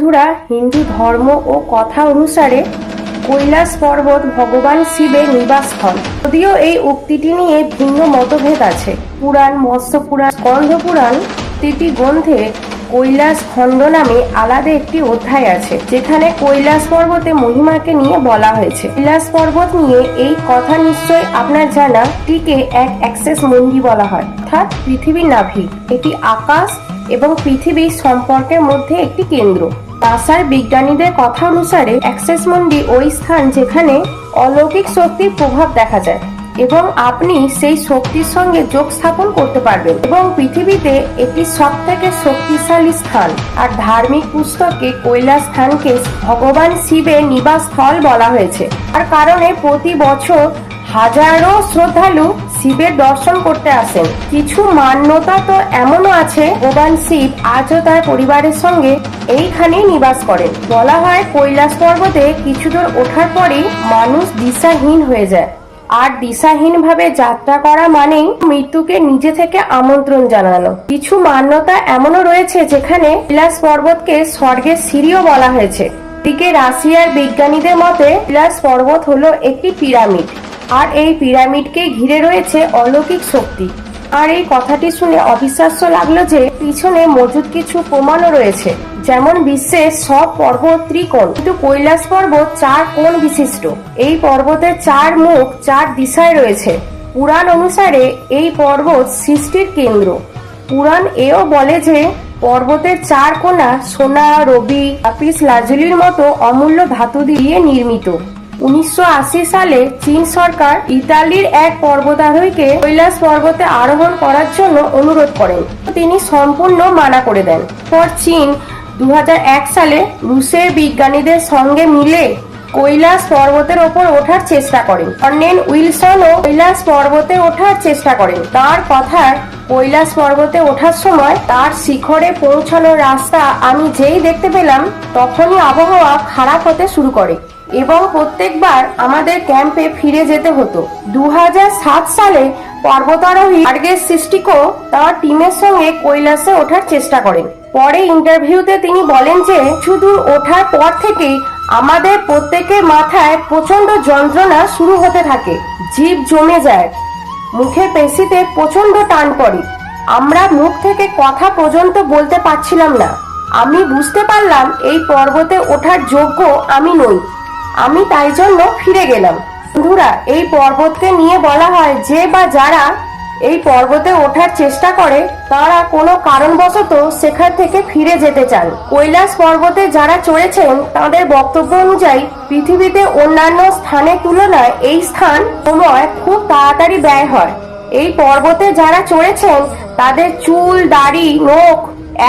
বন্ধুরা, হিন্দু ধর্ম ও কথা অনুসারে কৈলাস পর্বত ভগবান শিবের নিবাসস্থল। যদিও এই উক্তিটি নিয়ে ভিন্ন মতভেদ আছে। পুরাণ মৎস্য পুরাণ স্কন্ধ পুরাণ প্রতিটি গ্রন্থে কৈলাস খণ্ড নামে আলাদা একটি অধ্যায় আছে, যেখানে কৈলাস পর্বতে মহিমাকে নিয়ে বলা হয়েছে। কৈলাস পর্বত নিয়ে এই কথা নিশ্চয় আপনার জানা, টিকে এক অ্যাক্সেস মন্ডি বলা হয়, অর্থাৎ পৃথিবীর নাভি। এটি আকাশ এবং পৃথিবীর সম্পর্কের মধ্যে একটি কেন্দ্র। নাসার বিজ্ঞানীদের কথা অনুসারে অ্যাক্সেস মন্ডি ওই স্থান যেখানে অলৌকিক শক্তির প্রভাব দেখা যায় এবং আপনি সেই শক্তির সঙ্গে যোগ স্থাপন করতে পারবেন এবং পৃথিবীতে এটি সব থেকে শক্তিশালী স্থান। আর ধার্মিক পুস্তকে কৈলাস স্থানকে ভগবান শিবের নিবাস স্থল বলা হয়েছে। আর কারণে প্রতি বছর হাজারো শ্রদ্ধালু শিবের দর্শন করতে আসেন কিছু মান্যতা তো এমনও আছে, ভগবান শিব আজও তার পরিবারের সঙ্গে এইখানেই নিবাস করেন। বলা হয় কৈলাস পর্বতে কিছু দূর ওঠার পরেই মানুষ দিশাহীন হয়ে যায়। আর দিশাহীনভাবে যাত্রা করা মানেই মৃত্যুকে নিজে থেকে আমন্ত্রণ জানানো। কিছু মান্যতা এমনও রয়েছে যেখানে কৈলাস পর্বতকে স্বর্গের সিঁড়িও বলা হয়েছে। দিকে রাশিয়ার বিজ্ঞানীদের মতে কৈলাস পর্বত হলো একটি পিরামিড। আর এই পিরামিডকে ঘিরে রয়েছে অলৌকিক শক্তি। আর এই কথাটি শুনে অবিশ্বাস্য লাগল যে পিছনে মজুদ কিছু প্রমাণও রয়েছে। যেমন বিশ্বের সব পর্বত ত্রিকোণ, কিন্তু কৈলাস পর্বত চার কোণ বিশিষ্ট। এই পর্বতের চার মুখ চার দিশায় রয়েছে। পুরাণ অনুসারে এই পর্বত সৃষ্টির কেন্দ্র। পুরাণ এও বলে যে পর্বতের চার কোণা সোনা, রবি, আপিস, লাজুলির মতো অমূল্য ধাতু দিয়ে নির্মিত। উনিশশো আশি সালে চীন সরকার ইতালির এক পর্বতারোহীকে কৈলাস পর্বতে আরোহণ করার জন্য অনুরোধ করেন। তিনি সম্পূর্ণ মানা করে দেন। পর চীন দু হাজার এক সালে রুশের বিজ্ঞানীদের সঙ্গে মিলে কৈলাস পর্বতের ওপর ওঠার চেষ্টা করেন। অর্নেন উইলসনও কৈলাস পর্বতে ওঠার চেষ্টা করেন। তার কথায়, কৈলাস পর্বতে ওঠার সময় তার শিখরে পৌঁছানোর রাস্তা আমি যেই দেখতে পেলাম, তখনই আবহাওয়া খারাপ হতে শুরু করে। এবং প্রত্যেকবার আমাদের ক্যাম্পে ফিরে যেতে হতো। দুহাজার সাত সালে পর্বতারোহী আর্গেস সিস্টিকো তার টিমের সঙ্গে কৈলাসে ওঠার চেষ্টা করেন। পরে ইন্টারভিউতে তিনি বলেন যে, শুধু ওঠার পর থেকেই আমাদের প্রত্যেকের মাথায় প্রচণ্ড যন্ত্রণা শুরু হতে থাকে, জীব জমে যায়, মুখের পেশিতে প্রচণ্ড টান পড়ে। আমরা মুখ থেকে কথা পর্যন্ত বলতে পারছিলাম না। আমি বুঝতে পারলাম এই পর্বতে ওঠার যোগ্য আমি নই। আমি তাই জন্য ফিরে গেলাম। বন্ধুরা, এই পর্বতকে নিয়ে বলা হয় যে বা যারা এই পর্বতে ওঠার চেষ্টা করে, তারা কোনো কারণবশত সেখান থেকে ফিরে যেতে চান। কৈলাস পর্বতে যারা চড়েছেন, তাদের বক্তব্য অনুযায়ী পৃথিবীতে অন্যান্য স্থানের তুলনায় এই স্থান সময় খুব তাড়াতাড়ি ব্যয় হয়। এই পর্বতে যারা চড়েছেন, তাদের চুল, দাড়ি, নখ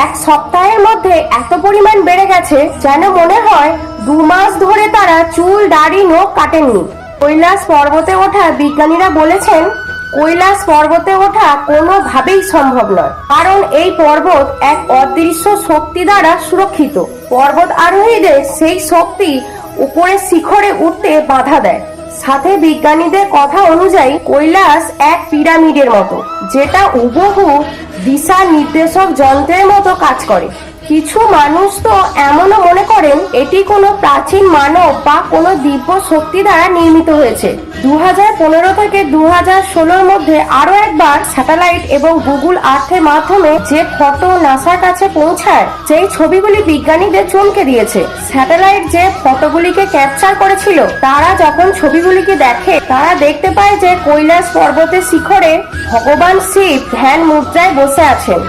এক সপ্তাহের মধ্যে এত পরিমাণ বেড়ে গেছে যেন মনে হয় দু মাস তারা চুল, দাড়ি, নখ কাটেননি কৈলাস পর্বতে ওঠা বিজ্ঞানীরা বলেছেন, কৈলাস পর্বতে ওঠা কোনোভাবেই সম্ভব নয়। কারণ এই পর্বত এক অদৃশ্য শক্তি দ্বারা সুরক্ষিত। পর্বত আরোহীদের সেই শক্তি উপরে শিখরে উঠতে বাধা দেয়। সাথে বিজ্ঞানীদের কথা অনুযায়ী, কৈলাস এক পিরামিডের মতো, যেটা হুবহু দিশা নির্দেশক যন্ত্রের মতো কাজ করে। কিছু মানুষ তো এমনও মনে করেন এটি কোনো প্রাচীন মানব বা কোনো দিব্য শক্তি দ্বারা নির্মিত হয়েছে। দু হাজার পনেরো থেকে দু হাজার ষোলোর মধ্যে আরও একবার স্যাটেলাইট এবং গুগল আর্থের মাধ্যমে যে ফটো নাসার কাছে পৌঁছায় সেই ছবিগুলি বিজ্ঞানীদের চমকে দিয়েছে, স্যাটেলাইট যে ফটোগুলিকে ক্যাপচার করেছিল, তারা যখন ছবিগুলিকে দেখে, তারা দেখতে পায় যে কৈলাস পর্বতের শিখরে ভগবান শিব ধ্যান মুদ্রায় বসে আছেন।